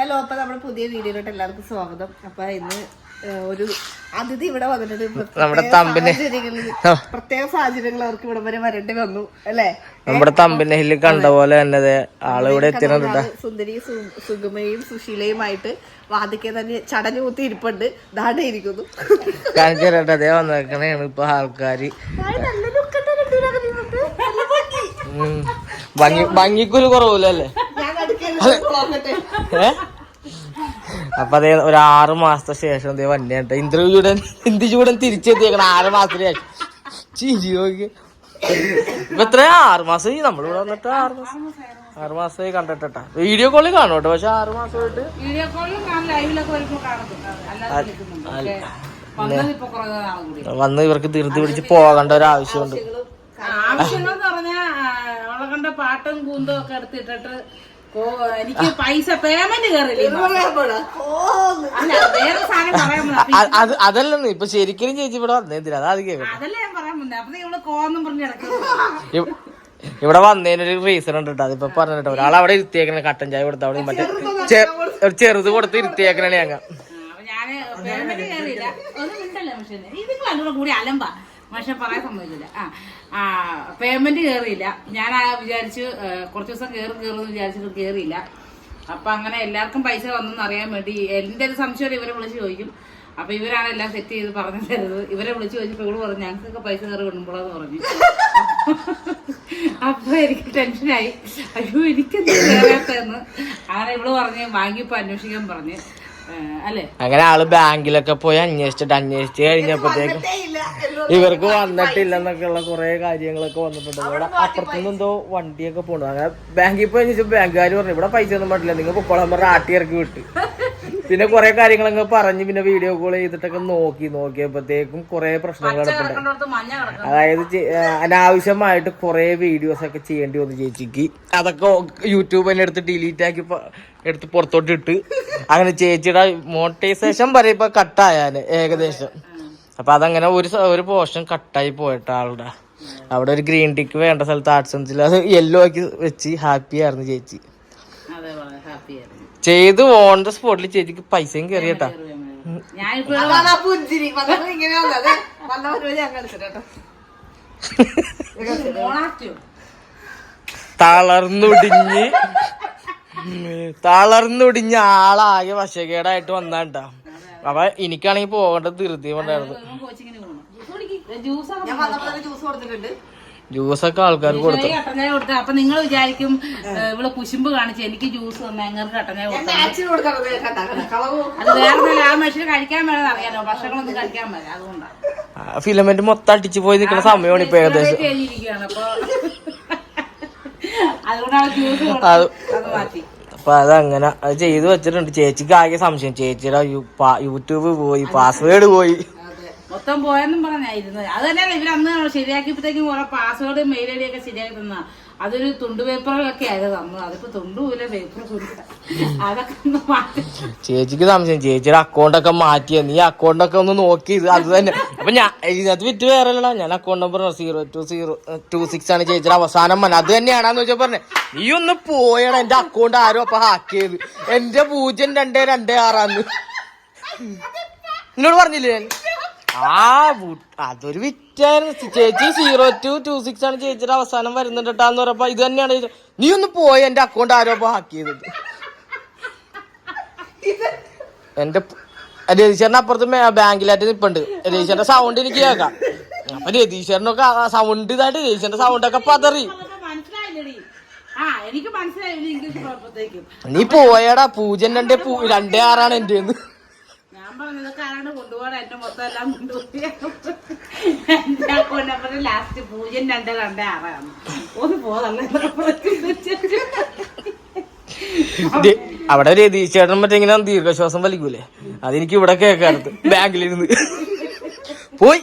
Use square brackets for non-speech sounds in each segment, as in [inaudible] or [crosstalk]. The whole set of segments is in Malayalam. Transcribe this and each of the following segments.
ഹലോ അപ്പൊ നമ്മുടെ പുതിയ വീഡിയോയിലോട്ട് എല്ലാവർക്കും സ്വാഗതം. അപ്പൊ ഇന്ന് ഒരു അതിഥി ഇവിടെ വന്നിട്ടുണ്ട്. നമ്മുടെ തമ്പിനെ. പ്രത്യേക സാഹചര്യങ്ങൾ അവർക്ക് ഇവിടെ വരെ വരേണ്ടി വന്നു അല്ലേ? നമ്മുടെ തമ്പിനെ കണ്ട പോലെ തന്നെ ആളിവിടെ എത്തിയിട്ടുണ്ട്. സുന്ദരി സുഗമയും സുശീലയും ആയിട്ട് വാദിക്കെ തന്നെ ചടഞ്ഞു കൂത്തി ഇരിപ്പുണ്ട്. ദാണ്ടെ ഇരിക്കുന്നു. കാണിച്ചു അതേ വന്നേക്കണേണ് ഇപ്പൊ ആൾക്കാര്. ഭംഗി. ഭംഗിക്കൊരു കുറവില്ലല്ലേ ഞാൻ അടുക്കൽ നോക്കട്ടെ ഏ അപ്പൊ അതേ ഒരു ആറ് മാസത്തെ ശേഷം അതേ വണ്ടി കേട്ടോ ഇന്ദ്ര ചൂടൻ ഇന്ത്യ ചൂടൻ തിരിച്ചെത്തിയേക്കണം. ആറ് മാസത്തിന് ശേഷം. ചിരി നോക്കി. ഇപ്പൊ എത്രയാ? ആറ് മാസം നമ്മളിവിടെ വന്നിട്ട് ആറ് മാസം. ആറ് മാസമായി കണ്ടിട്ടാ വീഡിയോ കോളിൽ കാണും കേട്ടോ പക്ഷെ ആറ് മാസമായിട്ട് വീഡിയോ കോളിലും വന്ന് ഇവർക്ക് ധൃതി പിടിച്ച് പോകേണ്ട ഒരു ആവശ്യമുണ്ട്. ആവശ്യങ്ങൾ എന്ന് പറഞ്ഞാൽ പാട്ടും കൂന്തും ഒക്കെ എടുത്തിട്ടിട്ട് എനിക്ക് പൈസ പേയ്മെന്റ് അത് അതല്ലെന്ന് ഇപ്പൊ ശരിക്കും ചേച്ചി ഇവിടെ വന്നേന്തിന് അതാ അതല്ല ഞാൻ പറയാൻ വന്നത് അപ്പൊ ഇവൾ കോന്നും പറഞ്ഞ് കിടക്കുന്നത് ഇവ- ഇവിടെ വന്നതിനൊരു റീസൺ ഉണ്ട് കേട്ടോ അതിപ്പോ പറഞ്ഞിട്ട് ഒരാൾ അവിടെ ഇരുത്തിയേക്കണ കട്ടൻ ചായ കൊടുത്ത അവിടെ മറ്റേ ഒരു ചെറുത് കൊടുത്ത് ഇരുത്തിയേക്കണേ ഞങ്ങ. ഞാൻ കൂടി അലമ്പ. പക്ഷെ പറയാൻ സമ്മതിച്ചില്ല ആ. ആ പേയ്മെന്റ് കയറിയില്ല ഞാൻ ആ വിചാരിച്ചു കുറച്ചു ദിവസം കയറും കയറും എന്ന് വിചാരിച്ചിട്ട് കയറിയില്ല അപ്പൊ അങ്ങനെ എല്ലാവർക്കും പൈസ വന്നെന്ന് അറിയാൻ വേണ്ടി എന്റെ ഒരു സംശയം ഇവരെ വിളിച്ച് ചോദിക്കും. അപ്പൊ ഇവരാണ് എല്ലാം സെറ്റ് ചെയ്ത് പറഞ്ഞു തരുന്നത്. ഇവരെ വിളിച്ച് ചോദിച്ചപ്പോൾ ഇവൾ പറഞ്ഞു ഞങ്ങൾക്കൊക്കെ പൈസ കയറി വിടുമ്പോഴെന്ന് പറഞ്ഞു. [laughs] അപ്പൊ എനിക്ക് ടെൻഷനായി. അയ്യോ എനിക്കെന്താ കയറാത്തതെന്ന് അങ്ങനെ ഇവൾ പറഞ്ഞ് വാങ്ങിയപ്പോ അന്വേഷിക്കാൻ പറഞ്ഞ്. അങ്ങനെ ആൾ ബാങ്കിലൊക്കെ പോയി അന്വേഷിച്ചിട്ട് അന്വേഷിച്ച് കഴിഞ്ഞപ്പോഴത്തേക്കും ഇവർക്ക് വന്നിട്ടില്ല ഉള്ള കുറെ കാര്യങ്ങളൊക്കെ വന്നിട്ടുണ്ട്. ഇവിടെ അപ്പുറത്തുനിന്ന് എന്തോ വണ്ടിയൊക്കെ പോണു. അങ്ങനെ ബാങ്കിൽ പോയി ബാങ്കുകാർ പറഞ്ഞു ഇവിടെ പൈസ ഒന്നും പറ്റില്ല. നിങ്ങൾ കുപ്പളം പറഞ്ഞ ആട്ടി ഇറക്കി വിട്ട്. [laughs] പിന്നെ കുറെ കാര്യങ്ങളൊക്കെ പറഞ്ഞ് പിന്നെ വീഡിയോ കോൾ ചെയ്തിട്ടൊക്കെ നോക്കി നോക്കിയപ്പോഴത്തേക്കും കുറെ പ്രശ്നങ്ങൾ കിടപ്പുണ്ട് അതായത് അനാവശ്യമായിട്ട് കുറെ വീഡിയോസ് ഒക്കെ ചെയ്യേണ്ടി വന്നു ചേച്ചിക്ക്. അതൊക്കെ യൂട്യൂബ് തന്നെ എടുത്ത് ഡിലീറ്റ് ആക്കി എടുത്ത് പുറത്തോട്ട് ഇട്ട്. അങ്ങനെ ചേച്ചിയുടെ മോണിറ്റൈസേഷൻ വരെ ഇപ്പൊ കട്ടായാൽ ഏകദേശം. അപ്പൊ അതങ്ങനെ ഒരു ഒരു പോർഷൻ കട്ടായി പോയിട്ട് ആളുടെ. അവിടെ ഒരു ഗ്രീൻ ടിക്ക് വേണ്ട സ്ഥലത്ത് ആർട്സ് അത് യെല്ലോ ആക്കി വെച്ച് ഹാപ്പി ആയിരുന്നു ചേച്ചി. ചെയ്ത് ഓൺ ദ സ്പോട്ടിൽ ചേച്ചിക്ക് പൈസയും കയറിയട്ടാ തളർന്നുടിഞ്ഞ്. തളർന്നുടിഞ്ഞ് ആളാകെ വശകേടായിട്ട് വന്നാട്ടാ. അപ്പൊ എനിക്കാണെങ്കിൽ പോകേണ്ട ധൃതി ഉണ്ടായിരുന്നു പോകണം ജ്യൂസ് ഞാൻ ജ്യൂസ് കൊടുത്തിട്ടുണ്ട്. ജ്യൂസൊക്കെ ആൾക്കാർ കൊടുത്തു. അപ്പൊ നിങ്ങൾ വിചാരിക്കും ഇവിടെ ഇവൾ കുശുമ്പ് കാണിച്ച് എനിക്ക് ജ്യൂസ് തന്നെ കട്ടനെ കൊടുത്തു. അത് വേറെ ആ മനുഷ്യന് കഴിക്കാൻ വേണം അറിയാലോ. ഭക്ഷണങ്ങളൊന്നും കഴിക്കാൻ മേല അതുകൊണ്ടാണ് ഫിലമെന്റ് മൊത്തം അടിച്ചു പോയി നിൽക്കുന്ന സമയമാണ് ഇപ്പൊ ഏകദേശം. അപ്പൊ. ജ്യൂസ് അതങ്ങനെ അത് ചെയ്തു വെച്ചിട്ടുണ്ട്. ചേച്ചിക്ക് ആകെ സംശയം. ചേച്ചിയുടെ യൂട്യൂബ് പോയി പാസ്വേഡ് പോയി. മൊത്തം പോയെന്നും പറഞ്ഞായിരുന്നു അത് തന്നെയല്ല ഇവർ അന്ന് ശരിയാക്കിയപ്പോഴത്തേക്കും കുറെ പാസ്വേഡ് മെയിൽ ഐ ഡി ഒക്കെ ശരിയാക്കി തന്ന. അതൊരു തുണ്ട് പേപ്പറിലൊക്കെ ആയിരുന്നു തന്നത് അതിപ്പോ തുണ്ടുമില്ല പേപ്പറും അതൊക്കെ ഒന്ന് മാറ്റി. ചേച്ചിക്ക് സംശയം. ചേച്ചിയുടെ അക്കൗണ്ടൊക്കെ മാറ്റിയ. നീ അക്കൗണ്ടൊക്കെ ഒന്ന് നോക്കി. ഇത് അത് തന്നെ. അപ്പൊ ഞാൻ ഇതിനകത്ത് വിറ്റ് വേറെ അല്ലടാ ഞാൻ account number zero two zero two six ആണ് ചേച്ചിയുടെ അവസാനം മന അത് തന്നെയാണെന്ന് വെച്ചാൽ പറഞ്ഞേ. നീ ഒന്ന് പോയടാ. എന്റെ അക്കൗണ്ട് ആരും അപ്പൊ ഹാക്ക് ചെയ്ത്. എന്റെ പൂജ്യം രണ്ടേ രണ്ടേ ആറാന്ന്. എന്നോട് പറഞ്ഞില്ലേ ഞാൻ? ആ അതൊരു വിറ്റായിരുന്നു ചേച്ചി സീറോ ടു ടു സിക്സ് ആണ് ചേച്ചിയുടെ അവസാനം വരുന്നുണ്ട് കേട്ടാന്ന് പറഞ്ഞപ്പോ ഇത് തന്നെയാണ് നീ ഒന്ന് പോയി എന്റെ അക്കൗണ്ട് ആരോ ഹാക്ക് ചെയ്തത്. എന്റെ രതീശ്വരന് അപ്പുറത്ത് ബാങ്കിലായിട്ട് നിപ്പുണ്ട്. രതീശ്വരന്റെ സൗണ്ട് എനിക്ക് കേൾക്കാം. അപ്പൊ രതീശ്വരനൊക്കെ സൗണ്ട് ഇതായിട്ട് രതീശ്വരന്റെ സൗണ്ട് ഒക്കെ പതറി. നീ പോയടാ. പൂജൻ രണ്ടേ രണ്ടേ ആറാണ് എന്റെ ഞാൻ എന്റെ മൊത്തം എല്ലാം കൊണ്ടുപോയി. എന്റെ അക്കൗണ്ട് നമ്പർ ലാസ്റ്റ് പൂജ്യം രണ്ട് രണ്ട് ആറാണ്. ഒന്ന് പോതല്ലേ? അവിടെ രതീശ്വരൻ മറ്റേ ഇങ്ങനെ ദീർഘശ്വാസം വലിക്കൂലേ? അതെനിക്ക് ഇവിടെ കേൾക്കാറുണ്ട്. ബാങ്കിലിരുന്ന് പോയി.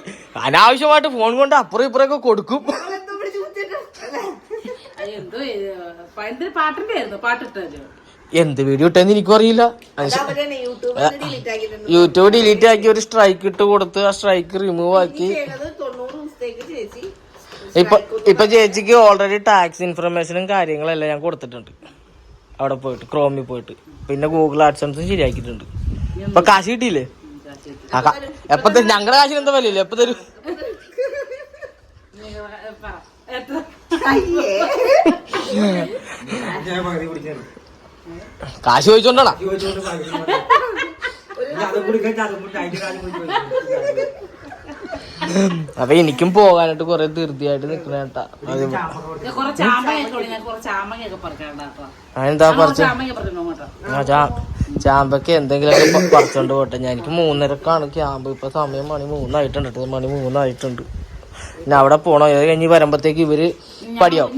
അനാവശ്യമായിട്ട് ഫോൺ കൊണ്ട് അപ്പുറം ഇപ്പുറമൊക്കെ കൊടുക്കും. എന്തോ എന്തൊരു പാട്ടിന്റെ ആയിരുന്നു പാട്ടിട്ടല്ലോ എന്ത് വീഡിയോ ഇട്ടെന്ന് എനിക്കും അറിയില്ല യൂട്യൂബ് ഡിലീറ്റ് ആക്കി ഒരു സ്ട്രൈക്ക് ഇട്ട് കൊടുത്ത് ആ സ്ട്രൈക്ക് റിമൂവ് ആക്കി. ഇപ്പൊ ഇപ്പൊ ചേച്ചിക്ക് ഓൾറെഡി ടാക്സ് ഇൻഫർമേഷനും കാര്യങ്ങളെല്ലാം ഞാൻ കൊടുത്തിട്ടുണ്ട്. അവിടെ പോയിട്ട് ക്രോമിൽ പോയിട്ട്. പിന്നെ ഗൂഗിൾ ആഡ്സൻസും ശരിയാക്കിയിട്ടുണ്ട്. ഇപ്പൊ കാശ് കിട്ടിയില്ലേ? എപ്പൊ ഞങ്ങളുടെ കാശിന് എന്താ വലിയ എപ്പ തരും? അയ്യേ. കാശ് ചോദിച്ചോണ്ടാണോ? ചോദിച്ചോണ്ട്. അപ്പൊ എനിക്കും പോകാനായിട്ട് കൊറേ ധൃതിയായിട്ട് നിക്കണ കേട്ടാ. അതെന്താ പറിച്ച? ചാമ്പക്ക് എന്തെങ്കിലുമൊക്കെ പറിച്ചോണ്ട് പോട്ടെ. ഞാൻ എനിക്ക് മൂന്നരക്കാണ് ക്യാമ്പ്. ഇപ്പൊ സമയം മണി മൂന്നായിട്ടുണ്ട് കേട്ടോ. മണി മൂന്നായിട്ടുണ്ട്. പിന്നെ അവിടെ പോണോ. ഇത് കഴിഞ്ഞ് വരുമ്പത്തേക്ക് ഇവർ പടിയാവും.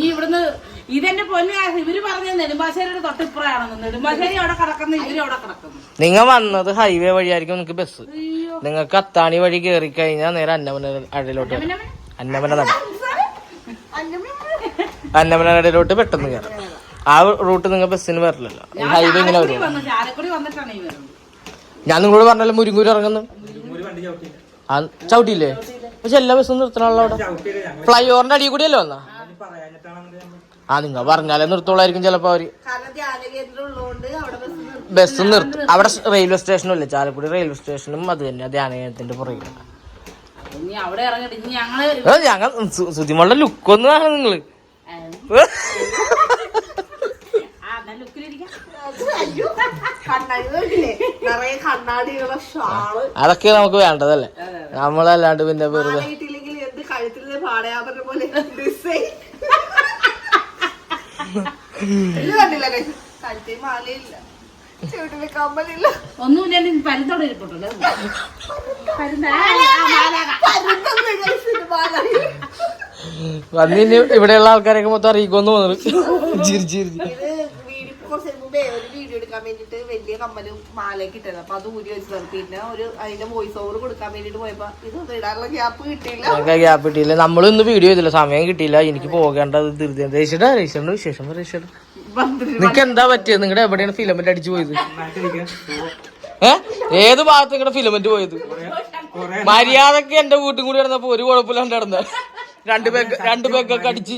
ഇതെന്റെ പൊന്നു ഇവർ പറഞ്ഞ നെടുമ്പാശ്ശേരിയുടെ തൊട്ടിപ്പുറയാണെന്ന്. നെടുമ്പാശ്ശേരി അവിടെ കിടക്കുന്നു ഇവർ അവിടെ കിടക്കുന്നു. നിങ്ങൾ വന്നത് ഹൈവേ വഴിയായിരിക്കും നിങ്ങൾക്ക് ബസ് നിങ്ങൾക്ക് അത്താണി വഴി കയറി കഴിഞ്ഞാൽ നേരെ അന്നമന അടയിലോട്ട് വരും. അന്നമന നട അന്നമന നടയിലോട്ട് പെട്ടെന്ന് കയറാം ആ റൂട്ട് നിങ്ങൾ ബസ്സിന് വരില്ലല്ലോ. ഹൈവേ ഇങ്ങനെ വരും ഞാൻ നിങ്ങളോട് പറഞ്ഞല്ലോ മുരിങ്ങൂര് ഇറങ്ങുന്നു ചവിട്ടിയില്ല? ആ ചവിട്ടിയില്ലേ? പക്ഷെ എല്ലാ ബസ്സും നിർത്തണല്ലോ അവിടെ. ഫ്ലൈ ഓവറിന്റെ അടിയിൽ കൂടിയല്ലോ നമ്മൾ ആ നിങ്ങൾ പറഞ്ഞാലേ നിർത്തോളായിരിക്കും ചിലപ്പോ അവർ. കാരണം കേന്ദ്രം ഉള്ളതുകൊണ്ട് അവിടെ ബസ് നിർത്തി. അവിടെ റെയിൽവേ സ്റ്റേഷനും ഇല്ല. ചാലക്കുടി റെയിൽവേ സ്റ്റേഷനും അത് തന്നെ. പുറകിൽ ഇറങ്ങിട്ട് ഇനി ഞങ്ങൾ ഞങ്ങൾ സുതിമോളുടെ ലുക്കൊന്നും കാണും നിങ്ങൾ. [laughs] അതൊക്കെ നമുക്ക് വേണ്ടതല്ലേ? നമ്മളല്ലാണ്ട് പിന്നെ വെറുതെ കഴുത്തിൽ പാടയാപറ്റ പോലെ മാലയില്ല. ചുവട്ടിൽ കമ്മലില്ല. ഒന്നുമില്ല ഇരിപ്പുണ്ടല്ലോ. വന്നിന് ഇവിടെയുള്ള ആൾക്കാരൊക്കെ മൊത്തം അറിയിക്കുമെന്ന് തോന്നുന്നു. ചിരി കുറച്ച് മുമ്പേ ഒരു വീഡിയോ എടുക്കാൻ വേണ്ടിട്ട് വലിയ കമ്മലും മാലയൊക്കെ ഇട്ടത് അപ്പൊ അത് ഊരി വെച്ചതാണ്. പിന്നെ ഒരു അതിന്റെ വോയിസ് ഓവർ കൊടുക്കാൻ വേണ്ടിട്ട് പോയപ്പോ ഇതൊന്നും ഇടാനുള്ള ഗ്യാപ്പ് കിട്ടിയില്ല. ഗ്യാപ്പ് കിട്ടിയില്ല. നമ്മളിന്ന് വീഡിയോ ചെയ്തില്ല. സമയം കിട്ടിയില്ല. എനിക്ക് പോകേണ്ടത് ധൃതി. രജിസ്റ്റർ രജിസ്റ്ററിന്റെ വിശേഷം രജിസ്റ്റർ. നിങ്ങക്ക് എന്താ പറ്റിയത് നിങ്ങളുടെ എവിടെയാണ് ഫിലമെന്റ് അടിച്ചു പോയത്? ഏ? ഏത് ഭാഗത്ത് നിങ്ങളുടെ ഫിലമെന്റ് പോയത്? മര്യാദയ്ക്ക് എന്റെ വീട്ടും കൂടി നടന്നപ്പോ ഒരു കുഴപ്പമില്ലാണ്ട് നടന്ന രണ്ടു പേക്ക് രണ്ടു പേക്കൊക്കെ അടിച്ച്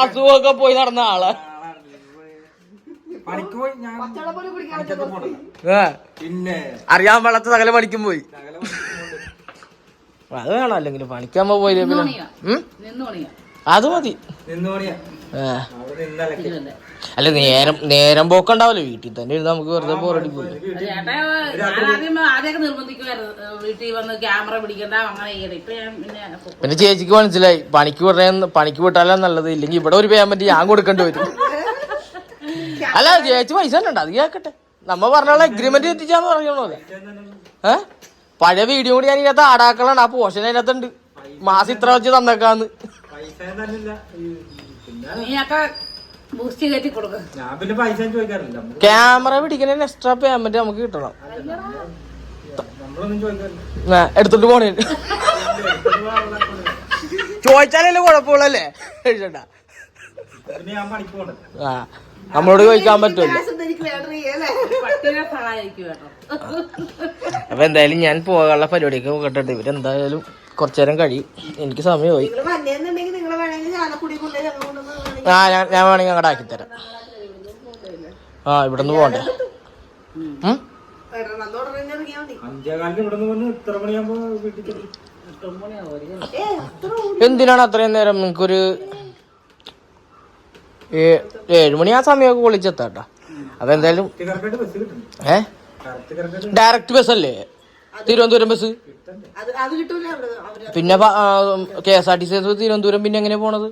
അസുഖമൊക്കെ പോയി നടന്ന ആളാ. പണിക്ക് പോയി ഞാൻ പണിക്കൊക്കെ പോണം. ഏ. പിന്നെ അറിയാൻ പാടാത്ത സകല പണിക്കും പോയി. അത് വേണം അല്ലെങ്കിൽ പണിക്കാൻ പോയില്ലേ പിന്നെ ഉം? അത് മതി. നിന്ന് പണിയാ. ഏ. അവിടെ നിന്നലക്കെ അല്ല നേരം നേരം പോക്കണ്ടാവല്ലോ? വീട്ടിൽ തന്നെ ഇരുന്ന് നമുക്ക് വെറുതെ ബോറടിക്കൂല ഞാൻ ആദ്യം ആദ്യമൊക്കെ നിർബന്ധിക്കുമായിരുന്നു ഏഹ് വീട്ടിൽ വന്ന് ക്യാമറ പിടിക്കണ്ട അങ്ങനെ ചെയ്യണം ഇപ്പൊ ഞാൻ പിന്നെ പിന്നെ ചേച്ചിക്ക് മനസ്സിലായി. പണിക്ക് വിടേ പണിക്ക് വിട്ടാലാ നല്ലത്. ഇല്ലെങ്കിൽ ഇവിടെ ഒരു പേയ്മെന്റ് ഞാൻ കൊടുക്കേണ്ടി വരും. അല്ല ചേച്ചി പൈസ തന്നെ ഉണ്ട് അത് കേക്കട്ടെ. നമ്മ പറഞ്ഞുള്ള എഗ്രിമെന്റ് എത്തിച്ചാന്ന് പറയണോ ഏ? പഴയ വീഡിയോ കൂടി ഞാൻ ഇതിനകത്ത് ആടാക്കളാണ് ആ പോഷൻ അതിനകത്തുണ്ട്. മാസം ഇത്ര വെച്ച് തന്നേക്കാന്ന്. ക്യാമറ പിടിക്കണ എക്സ്ട്രാ പേയ്മെന്റ് നമുക്ക് കിട്ടണം. എടുത്തോണ്ട് പോണേ. ചോദിച്ചാലല്ലേ കുഴപ്പമുള്ളല്ലേ? പോകണ്ടേ ആ. നമ്മളോട് ചോദിക്കാൻ പറ്റുമല്ലോ അപ്പൊ എന്തായാലും ഞാൻ പോകാനുള്ള പരിപാടിക്ക് നോക്കട്ടെ ഇവരെന്തായാലും കുറച്ചു നേരം കഴിയും. എനിക്ക് സമയമായി. ആ ഞാൻ ഞാൻ വേണമെങ്കിൽ അങ്ങോട്ട് ആക്കിത്തരാം ആ ഇവിടെ നിന്ന് അത്ര എന്തിനാണ് അത്രയും നേരം? നിങ്ങൾക്കൊരു ഏ- ഏഴ് മണി ആ സമയമൊക്കെ വിളിച്ചെത്താട്ടാ അപ്പൊ എന്തായാലും ബസ് ഏ ഡയറക്റ്റ് ബസ് അല്ലേ തിരുവനന്തപുരം ബസ് അത് അത് കിട്ടൂല അവർ പിന്നെ K S R T C Thiruvananthapuram പിന്നെ എങ്ങനെ പോണത്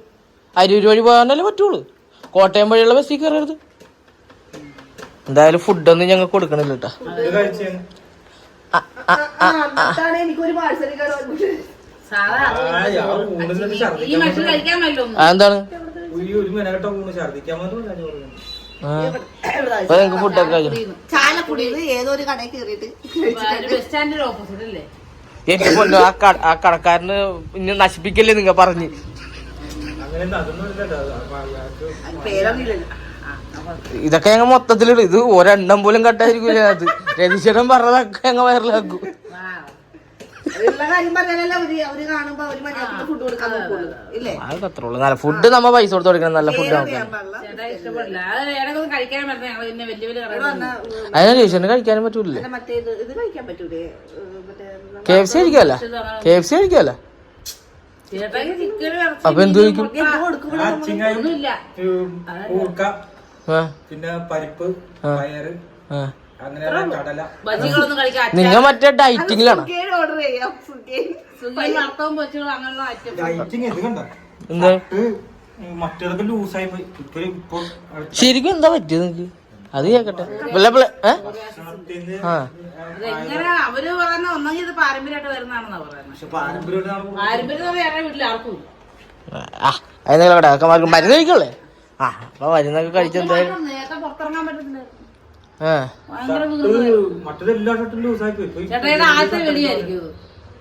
അരൂര് വഴി പോകാനല്ലേ പറ്റുള്ളൂ കോട്ടയം വഴിയുള്ള ബസ്സിൽ കയറരുത് എന്തായാലും ഫുഡൊന്നും ഞങ്ങൾ കൊടുക്കണില്ല കേട്ടാ ഇത് ഒരു ഫുഡൊക്കെ ചാലക്കുടിയിൽ ഏതോ ഒരു കടയിൽ കയറിയിട്ട് എന്റെ പൊന്നു ആ കട ആ കടക്കാരന് ഇനി നശിപ്പിക്കല്ലേ നിങ്ങ പറഞ്ഞ്. ഇതൊക്കെ ഞങ്ങൾ മൊത്തത്തിലിടും. ഇത് ഒരെണ്ണം പോലും കട്ടായിരിക്കൂല അത്. രതീശ്വരൻ പറഞ്ഞതൊക്കെ ഞങ്ങൾ വയറിലാക്കും. അതൊക്കെ നല്ല ഫുഡ് നമ്മ പൈസ കൊടുത്ത് കൊടുക്കണം നല്ല ഫുഡ് അതിനെ ചോദിച്ചു കഴിക്കാനും പറ്റൂലേ കെ എഫ് സി കഴിക്കാല്ല കെ എഫ് സി കഴിക്കാല്ല അപ്പൊ എന്ത് കഴിക്കും പിന്നെ പരിപ്പ് പയറ് ആ. അങ്ങനെയുള്ള കടല. ബജികളൊന്നും കഴിക്കാൻ നിങ്ങ മറ്റേ ഡയറ്റിങ്ങിലാണ്? ഇപ്പൊ ശരിക്കും എന്താ പറ്റിയത് നിങ്ങക്ക് അത് കേക്കട്ടെ. പിള്ള പിള്ള ആ. അവർ പറയുന്ന ഒന്നെങ്കിൽ ഇത് പാരമ്പര്യമായിട്ട് വരുന്നതാണെന്നാ പറയുന്നത്. മരുന്ന് കഴിക്കല്ലേ ആ അപ്പൊ മരുന്നൊക്കെ കഴിച്ചെന്തായാലും ചേട്ടായുടെ ആദ്യത്തെ വെളിയായിരിക്കും ഇത്.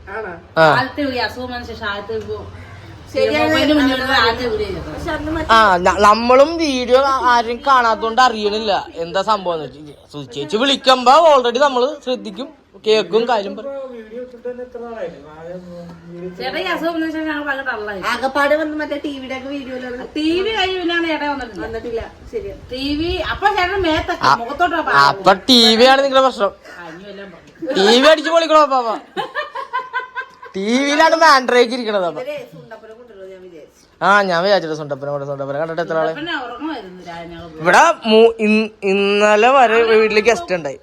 ആണോ? ആ. ആദ്യത്തെ വിളി അസുഖം വന്ന ശേഷം ആദ്യത്തെ ഇപ്പൊ മൊബൈലിന് മുന്നിൽ വരുന്ന ആദ്യത്തെ വിളിയാണ് പക്ഷെ അന്ന് മറ്റേ ആ ന- നമ്മളും വീഡിയോ ആരും കാണാത്തോണ്ട് അറിയണില്ല. എന്താ സംഭവം ചേച്ചി വിളിക്കുമ്പോ ഓൾറെഡി നമ്മൾ ശ്രദ്ധിക്കും. കേക്കും കാര്യം വീഡിയോ ആകപ്പാട് വന്ന് മറ്റേ ടിവിയുടെ ഒക്കെ വീഡിയോയിലൊന്നും ടി വി കഴിഞ്ഞ് പിന്നാണ് വന്നിട്ടില്ല. വന്നിട്ടില്ല. ശരിയാ ടി വി അപ്പൊ ചേട്ടൻ മേത്തൊക്കെ മുഖത്തോട്ട് അപ്പൊ ടി വി ആണ് നിങ്ങളുടെ പ്രശ്നം കഴിഞ്ഞു എല്ലാം പറഞ്ഞു ടി വി അടിച്ചു പൊളിക്കണോ പാപ്പ ടി വിയിലാണ് മാൻഡ്രേക്ക് ഇരിക്കണത് അപ്പൊ. ആ ഞാൻ വിചാരിച്ചു. ആ ഞാൻ വിചാരിച്ചിട്ട് സുണ്ടപ്പനെ കൂടെ സുണ്ടപ്പനെ. കണ്ടിട്ട് എത്ര ആളെ? ഇവിടെ ഇന്നലെ വരെ വീട്ടിൽ ഗസ്റ്റ് ഉണ്ടായി.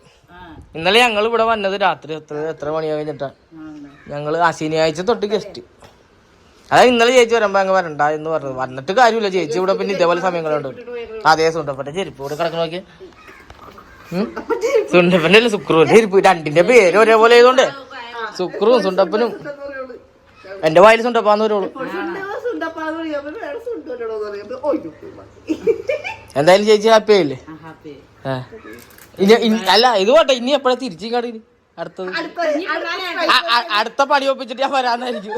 ഇന്നലെ ഞങ്ങൾ ഇവിടെ വന്നത് രാത്രി എത്ര എത്ര മണി കഴിഞ്ഞിട്ടാ? ഞങ്ങൾ ആ ശനിയാഴ്ച തൊട്ട് ഗസ്റ്റ് അതായത് ഇന്നലെ ചേച്ചി വരുമ്പോ അങ്ങ് വരണ്ട എന്ന് പറഞ്ഞത്. വന്നിട്ട് കാര്യമില്ല. ചേച്ചി ഇവിടെ പിന്നെ ഇതേപോലെ സമയങ്ങളുണ്ട്. അതേ സുണ്ടപ്പന്റെ ചെരുപ്പ് ഇവിടെ കിടക്കണ നോക്കി സുണ്ടപ്പന്റെ അല്ല സുക്രുവിന്റെ ചെരുപ്പ്. രണ്ടിന്റെ പേര് ഒരേപോലെ ആയതുകൊണ്ട്. സുക്രുവും സുണ്ടപ്പനും. എന്റെ വായിൽ സുണ്ടപ്പാന്ന് വരുള്ളൂ എന്തായാലും ചേച്ചി ഹാപ്പി ആയില്ലേ? അല്ല ഇത് പോട്ടെ ഇനി എപ്പോഴാ തിരിച്ചു കടയിൽ അടുത്തത്. അടുത്ത പണി ഒപ്പിച്ചിട്ട് ഞാൻ വരാന്നായിരിക്കും.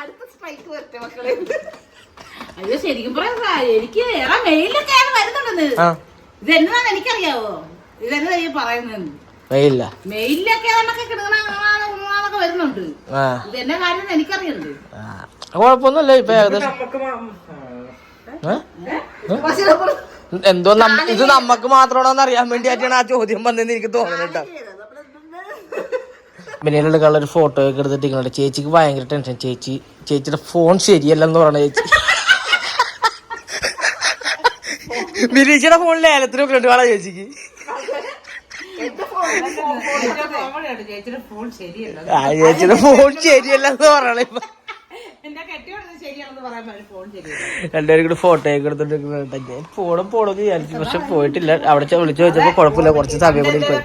അടുത്ത സ്ട്രൈക്ക് വരട്ടെ മക്കളെ. അയ്യോ ശരിക്കും പറയാ എനിക്ക് എടാ മെയിലൊക്കെ ആണ് വരുന്നുണ്ടെന്ന്. ആ. ഇത് എന്നതാന്ന് എനിക്കറിയാവോ? ഇതെന്നതാ ഈ പറയുന്നത്. വെയില്ല മെയിലൊക്കെ കിടക്കണൊക്കെ വരുന്നുണ്ട്. ഇതെന്നെ ഇത് എന്നെ കാര്യം എനിക്കറിയുന്നുണ്ട്. കുഴപ്പമൊന്നുമില്ല ഇപ്പൊ ഏകദേശം. എന്തോ നമ്മ- ഇത് നമ്മക്ക് മാത്രമാണോന്ന് അറിയാൻ വേണ്ടിയായിട്ടാണ് ആ ചോദ്യം വന്നതെന്ന് എനിക്ക് തോന്നുന്നുണ്ട് പിന്നീട് ഒരു ഫോട്ടോ ഒക്കെ എടുത്തിട്ട് ഇങ്ങനെ ചേച്ചിക്ക് ഭയങ്കര ടെൻഷൻ ചേച്ചി ചേച്ചിയുടെ ഫോൺ ശരിയല്ലെന്ന് പറയണ ചേച്ചി. ബിനീച്ചയുടെ ഫോൺ ലേലത്തിന് ഉണ്ട് വേണം ചേച്ചിക്ക്. ചേച്ചിയുടെ ഫോൺ ശരിയല്ല ആ ചേച്ചിയുടെ ഫോൺ ശരിയല്ലെന്ന് പറയണ ഇപ്പൊ എന്റെ കെട്ടിയോടത് ശരിയാണെന്ന് പറയാൻ പറ്റും ഫോൺ ശരിയല്ല രണ്ടുപേരും കൂടി ഫോട്ടോ ഒക്കെ എടുത്തിട്ട് ഞാൻ പോണം പോണെന്ന് വിചാരിച്ചു. പക്ഷെ പോയിട്ടില്ല. അവിടെ ചെ- വിളിച്ചു ചോദിച്ചപ്പോ കുഴപ്പമില്ല. കുറച്ച് സമയം കൂടി പോയി.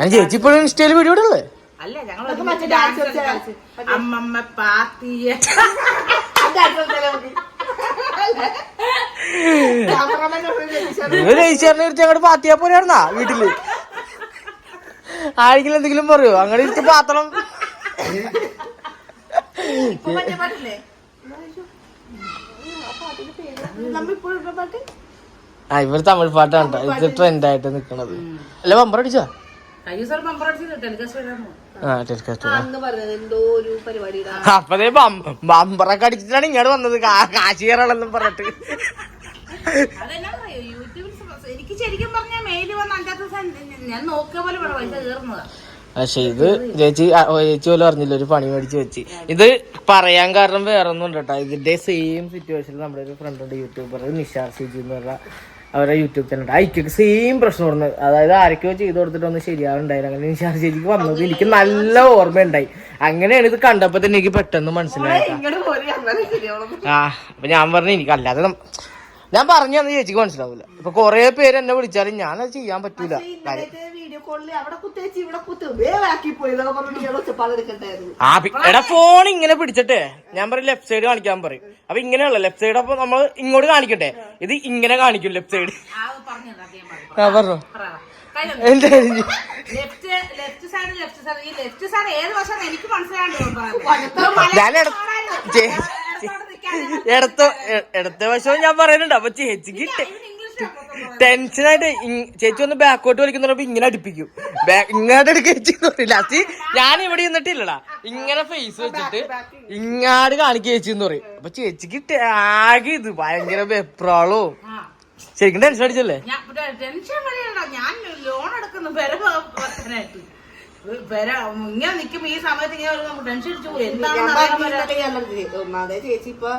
ഏഹ് ചേച്ചി ഇപ്പോഴും ഇൻസ്റ്റയിൽ വീഡിയോ ഇടല്ലേ? അല്ല ഞങ്ങൾ അമ്മമ്മ പാത്തിയ. നിങ്ങൾ രജിസ്റ്ററിനെ എടുത്ത് അങ്ങോട്ട് പാത്തിയാ പോരായിരുന്നാ വീട്ടിൽ. ആരെങ്കിലും എന്തെങ്കിലും പറയോ? അങ്ങനെ ഇരിക്കും പാത്രം. ആ ഇവർ തമിഴ് പാട്ടാണ് ട്ടോ. ഇത് ട്രെൻഡ് ആയിട്ട് നിക്കണത്. അല്ല ബമ്പർ അടിച്ചോ? അപ്പതേ ബമ്പറൊക്കെ അടിച്ചിട്ടാണ് ഇങ്ങോട്ട് വന്നത്. കാശി കയറാണെന്നും പറഞ്ഞിട്ട്. എനിക്ക് ശരിക്കും പറഞ്ഞ മെയിൽ വന്ന അഞ്ചാത്ത ദിവസം ഞാൻ നോക്കിയ പോലെ പൈസ കയറുന്നതാ പക്ഷെ ഇത് ചേച്ചി ചേച്ചി പോലും അറിഞ്ഞില്ല ഒരു പണി മേടിച്ച് വെച്ച്. ഇത് പറയാൻ കാരണം വേറെ ഒന്നും ഉണ്ട് കേട്ടോ. ഇതിന്റെ സെയിം സിറ്റുവേഷനിൽ നമ്മുടെ ഒരു ഫ്രണ്ട് ഉണ്ട് യൂട്യൂബർ നിഷാർ സിജി എന്ന് പറഞ്ഞ അവരുടെ യൂട്യൂബ് ചാനൽ അയക്കൊക്കെ സെയിം പ്രശ്നം പറഞ്ഞു അതായത് ആരൊക്കെയോ ചെയ്ത് കൊടുത്തിട്ടൊന്നും ശരിയാവുണ്ടായില്ല അങ്ങനെ നിഷാർ ചേച്ചിക്ക് വന്നത് എനിക്ക് നല്ല ഓർമ്മയുണ്ടായി. അങ്ങനെയാണ് ഇത് കണ്ടപ്പോ തന്നെ എനിക്ക് പെട്ടെന്ന് മനസ്സിലായി ആ അപ്പൊ ഞാൻ പറഞ്ഞു എനിക്ക് അല്ലാതെ ഞാൻ പറഞ്ഞു തന്നെ ചേച്ചിക്ക് മനസ്സിലാവൂല. ഇപ്പൊ കൊറേ പേര് എന്നെ വിളിച്ചാലും ഞാൻ ചെയ്യാൻ പറ്റൂല. കാര്യം വീഡിയോ കോളിൽ അവിടെ കുത്തേച്ച് ഇവിടെ കുത്ത് വേവാക്കി പോയി എന്നൊക്കെ പറഞ്ഞു ഇയാൾ ആ എടാ ഫോൺ ഇങ്ങനെ പിടിച്ചിട്ടെ. ഞാൻ പറയും ലെഫ്റ്റ് സൈഡ് കാണിക്കാൻ പറയും. അപ്പൊ ഇങ്ങനെയുള്ള ലെഫ്റ്റ് സൈഡ് അപ്പൊ നമ്മൾ ഇങ്ങോട്ട് കാണിക്കട്ടെ. ഇത് ഇങ്ങനെ കാണിക്കും ലെഫ്റ്റ് സൈഡ് ആ പറഞ്ഞു ഞാൻ ഇടത്ത ഇടത്ത വശവും ഞാൻ പറയുന്നുണ്ട്. അപ്പൊ ചേച്ചിക്ക് ടെൻഷനായിട്ട് ചേച്ചി ഒന്ന് ബാക്കോട്ട് വലിക്കുന്നപ്പോ ഇങ്ങനെ അടുപ്പിക്കും. ഇങ്ങോട്ട് എടുക്കുക ലാസ്റ്റ് ഞാൻ ഇവിടെ നിന്നിട്ടില്ലടാ ഇങ്ങനെ ഫേസ് വെച്ചിട്ട് ഇങ്ങാട് കാണിക്കുക ചേച്ചി എന്ന് പറയും. അപ്പൊ ചേച്ചിക്ക് ആകെ ഇത് ഭയങ്കര വെപ്രാളവും. ആ. ശരിക്കും ടെൻഷൻ അടിച്ചല്ലേ? ഞാൻ ലോൺ എടുക്കുന്നു പെര ഇങ്ങനെ നിക്കുമ്പോ ഈ സമയത്ത് ഇങ്ങനെ ടെൻഷൻ അടിച്ചു എന്താണെന്ന് ചേച്ചി ഇപ്പൊ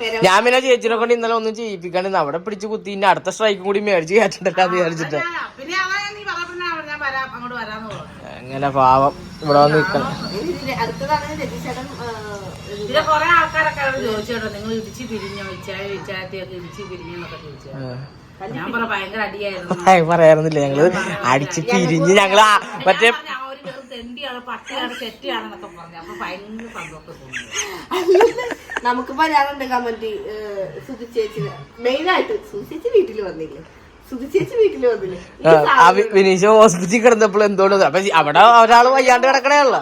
പെര- ഞാൻ പിന്നെ ചേച്ചിനെ കൊണ്ട് ഇന്നലെ ഒന്നും ചെയ്യിപ്പിക്കാണ്ട് അവിടെ പിടിച്ച് കുത്തി ഇനി അടുത്ത സ്ട്രൈക്കും കൂടി മേടിച്ച് കേട്ടിട്ടാ എന്ന് വിചാരിച്ചിട്ട്. അങ്ങനെ പാവം. ഇവിടെ വന്ന് നിക്കണം. അടുത്തതാണ് രജിച്ചേട്ടൻ ഇതിലെ കുറെ ആൾക്കാരൊക്കെ അവിടെ ചോദിച്ചോട്ടോ നിങ്ങൾ ഇടിച്ച് പിരിഞ്ഞോ? ഇച്ചായ ഇച്ചായത്തെയൊക്കെ ഇടിച്ച് പിരിഞ്ഞെന്നൊക്കെ ചോദിച്ചു [laughs] ഞാൻ പറയാറുന്നില്ല ഞങ്ങൾ അടിച്ച് പിരിഞ്ഞ് ഞങ്ങൾ മറ്റേ തെണ്ടിയാണ് പട്ടിയാണ് തെറ്റിയാണെന്നൊക്കെ പറഞ്ഞു. അപ്പൊ ഭയങ്കര സന്തോഷം തോന്നി. നമുക്ക് വരാറുണ്ട് കമന്റ് സുധി ചേച്ചി. മെയിൻ ആയിട്ട് സുധി ചേച്ചി വീട്ടിൽ വന്നില്ലേ? വിനീഷ് ഹോസ്പിറ്റലിൽ കിടന്നപ്പോൾ എന്തോണ്ട് അപ്പൊ അവിടെ ഒരാൾ വയ്യാണ്ട് കിടക്കണേയുള്ള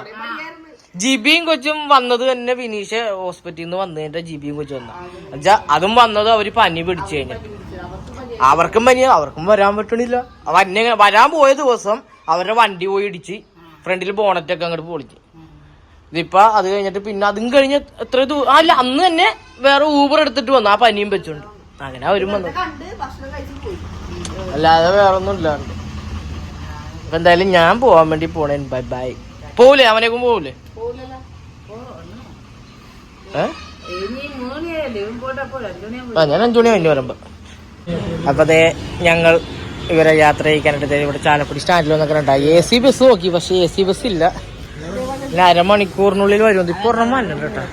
ജിബിയും കൊച്ചും വന്നത് തന്നെ വിനീഷ് ഹോസ്പിറ്റലിൽ നിന്ന് വന്നു കഴിഞ്ഞാൽ ജിബിയും കൊച്ചും വന്ന. എന്നുവെച്ചാ അതും വന്നത് അവർ പനി പിടിച്ചു കഴിഞ്ഞു അവർക്കും പനി അവർക്കും വരാൻ പറ്റണില്ല. വന്നെ വരാൻ പോയ ദിവസം അവരുടെ വണ്ടി പോയി ഇടിച്ച് ഫ്രണ്ടിൽ ബോണറ്റ് ഒക്കെ അങ്ങോട്ട് പൊളിച്ച് ഇതിപ്പോ അത് കഴിഞ്ഞിട്ട് പിന്നെ അതും കഴിഞ്ഞ് എത്ര അല്ല അന്ന് തന്നെ വേറെ ഊബർ എടുത്തിട്ട് വന്നു. ആ പനിയും വെച്ചോണ്ട് അങ്ങനെ അവരും വന്നു. അല്ലാതെ വേറെ ഒന്നും ഇല്ലാണ്ട് അപ്പൊ എന്തായാലും ഞാൻ പോവാൻ വേണ്ടി പോണേ. Bye bye. പോവില്ലേ അവനേക്കും മണിയാകുമ്പോൾ ആ ഞാൻ അഞ്ചു മണി കഴിഞ്ഞ് വരുമ്പോ. ദേ ഞങ്ങൾ ഇവരെ യാത്ര ചെയ്യിക്കാനായിട്ട് ഇവിടെ ചാലക്കുടി സ്റ്റാൻഡിൽ വന്നൊക്കെ ഉണ്ടായി എ സി ബസ് നോക്കി പക്ഷെ എ സി ബസ് ഇല്ല. ഇല്ല അരമണിക്കൂറിനുള്ളിൽ വരും. ഇപ്പൊ ഒരെണ്ണം വന്നിട്ടുണ്ട് കേട്ടോ.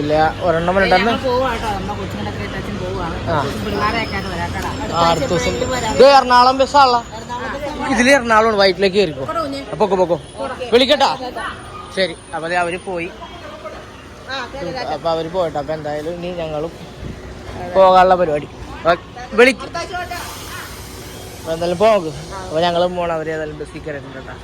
ഇല്ല ഒരെണ്ണം വന്നിട്ടെന്ന് ഇത് എറണാകുളം ബസ്സാണല്ലോ ഇതിൽ എറണാകുളം വൈറ്റിലേക്ക് കയറിപ്പോ പൊക്കോ പൊക്കോ. വിളിക്കട്ടാ. ശരി അപ്പൊ ദേ അവർ പോയി. അപ്പൊ അവർ പോയിട്ടോ അപ്പൊ എന്തായാലും ഇനി ഞങ്ങളും പോകാനുള്ള പരിപാടി. വിളിക്കും. എന്തായാലും പോകും അപ്പൊ ഞങ്ങളും പോണം ഏതായാലും ബസ്സിൽ കയറിയിട്ടുണ്ട് കേട്ടോ.